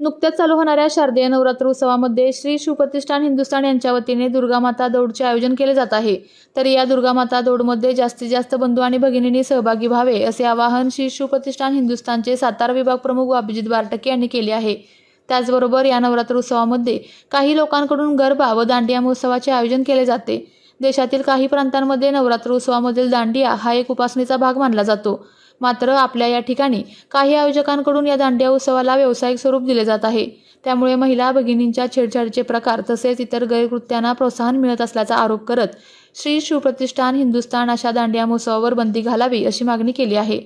नुकत्याच चालू होणाऱ्या शारदीय नवरात्र उत्सवामध्ये श्री शिवप्रतिष्ठान हिंदुस्थान यांच्या वतीने दुर्गामाता दौडचे आयोजन केले जात आहे. तर या दुर्गामाता दौडमध्ये जास्तीत जास्त बंधू आणि भगिनींनी सहभागी व्हावे असे आवाहन श्री शिवप्रतिष्ठान हिंदुस्थानचे सातारा विभाग प्रमुख अभिजित बारटके यांनी केले आहे. त्याचबरोबर या नवरात्र उत्सवामध्ये काही लोकांकडून गरबा व दांडिया महोत्सवाचे आयोजन केले जाते. देशातील काही प्रांतांमध्ये नवरात्र उत्सवामधील दांडिया हा एक उपासनेचा भाग मानला जातो. मात्र आपल्या या ठिकाणी काही आयोजकांकडून या दांडिया उत्सवाला व्यावसायिक स्वरूप दिले जात आहे. त्यामुळे महिला भगिनींच्या छेडछाडीचे प्रकार तसेच इतर गैरकृत्यांना प्रोत्साहन मिळत असल्याचा आरोप करत श्री शिवप्रतिष्ठान हिंदुस्थान अशा दांडिया महोत्सवावर बंदी घालावी अशी मागणी केली आहे.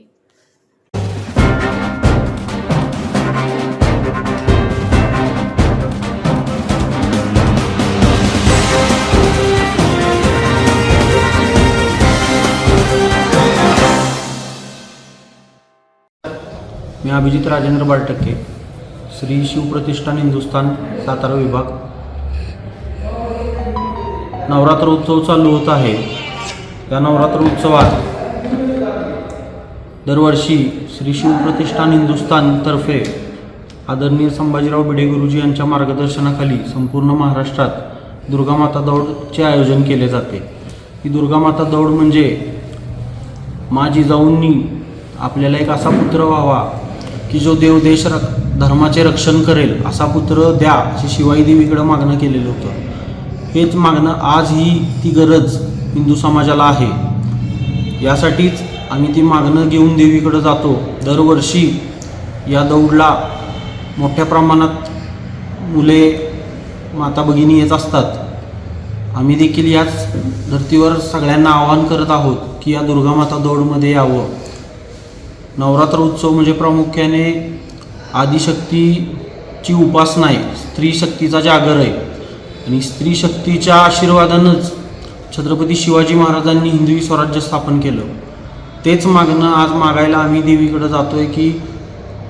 मी अभिजित राजेंद्र बाळटक्के श्री शिवप्रतिष्ठान हिंदुस्थान सातारा विभाग. नवरात्र उत्सव चालू होत आहे. या नवरात्र उत्सवात दरवर्षी श्री शिवप्रतिष्ठान हिंदुस्थानतर्फे आदरणीय संभाजीराव भिडे गुरुजी यांच्या मार्गदर्शनाखाली संपूर्ण महाराष्ट्रात दुर्गामाता दौडचे आयोजन केले जाते. ही दुर्गामाता दौड म्हणजे मा जिजाऊंनी आपल्याला एक असा पुत्र व्हावा की जो देव देश रक धर्माचे रक्षण करेल असा पुत्र द्या अशी शिवाई देवीकडं मागणं केलेलं होतं. हेच मागणं आजही ती गरज हिंदू समाजाला आहे. यासाठीच आम्ही ती मागणं घेऊन देवीकडं जातो. दरवर्षी या दौडला मोठ्या प्रमाणात मुले माता भगिनी येत असतात. आम्ही देखील याच धर्तीवर सगळ्यांना आवाहन करत आहोत की या दुर्गामाता दौडमध्ये यावं. नवरात्र उत्सव म्हणजे प्रामुख्याने आदिशक्तीची उपासना आहे. स्त्री शक्तीचा जागर आहे. आणि स्त्री शक्तीच्या आशीर्वादानंच छत्रपती शिवाजी महाराजांनी हिंदवी स्वराज्य स्थापन केलं. तेच मागणं आज मागायला आम्ही देवीकडे जातो आहे की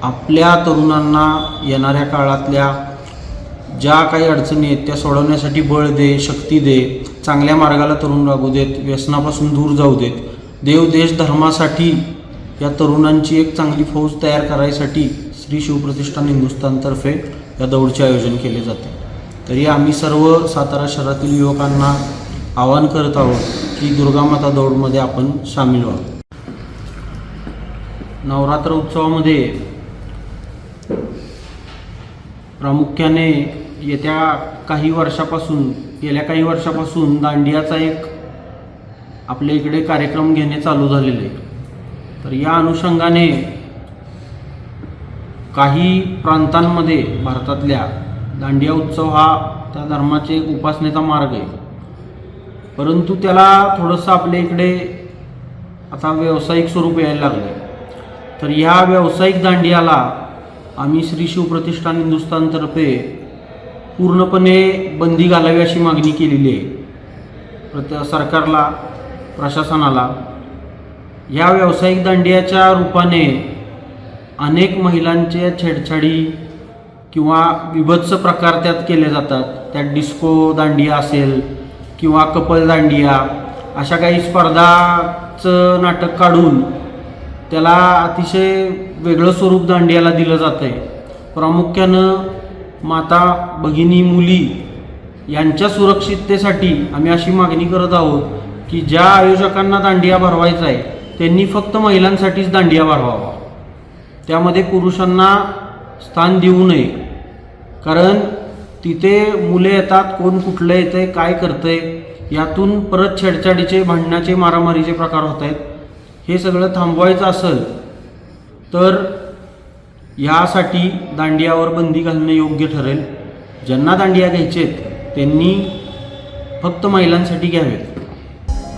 आपल्या तरुणांना येणाऱ्या काळातल्या ज्या काही अडचणी आहेत त्या सोडवण्यासाठी बळ दे शक्ती दे चांगल्या मार्गाला तरुण लागू देत व्यसनापासून दूर जाऊ देत देव देश धर्मासाठी या तरुणांची एक चांगली फौज तयार करायसाठी श्री शिवप्रतिष्ठान हिंदुस्थानतर्फे या दौडचे आयोजन केले जाते. तरी आम्ही सर्व सातारा शहरातील युवकांना आवाहन करत आहोत की दुर्गामाता दौडमध्ये आपण सामील व्हावं नवरात्र उत्सवामध्ये प्रामुख्याने येत्या काही वर्षापासून गेल्या काही वर्षापासून दांडियाचा एक आपल्या इकडे कार्यक्रम घेणे चालू झालेले आहे. तर या अनुषंगाने काही प्रांतांमध्ये भारतातल्या दांडिया उत्सव हा त्या धर्माचे एक उपासनेचा मार्ग आहे. परंतु त्याला थोडंसं आपल्या इकडे आता व्यावसायिक स्वरूप यायला लागलं तर ह्या व्यावसायिक दांडियाला आम्ही श्री शिवप्रतिष्ठान हिंदुस्थानतर्फे पूर्णपणे बंदी घालावी अशी मागणी केलेली आहे. प्रत सरकारला प्रशासनाला या व्यावसायिक दांडियाच्या रूपाने अनेक महिलांच्या छेडछाडी किंवा विभत्स प्रकार त्यात केले जातात. त्यात डिस्को दांडिया असेल किंवा कपल दांडिया अशा काही स्पर्धाचं नाटक काढून त्याला अतिशय वेगळं स्वरूप दांडियाला दिलं जातं आहे प्रामुख्यानं माता भगिनी मुली यांच्या सुरक्षिततेसाठी आम्ही अशी मागणी करत आहोत की ज्या आयोजकांना दांडिया भरवायचा आहे त्यांनी फक्त महिलांसाठीच दांडिया वाढवावा त्यामध्ये पुरुषांना स्थान देऊ नये. कारण तिथे मुले येतात कोण कुठलं येतं आहे काय करतं आहे यातून परत छेडछाडीचे भांडणाचे मारामारीचे प्रकार होत आहेत. हे सगळं थांबवायचं असेल तर यासाठी दांडियावर बंदी घालणं योग्य ठरेल. ज्यांना दांडिया घ्यायचे आहेत त्यांनी फक्त महिलांसाठी घ्यावेत.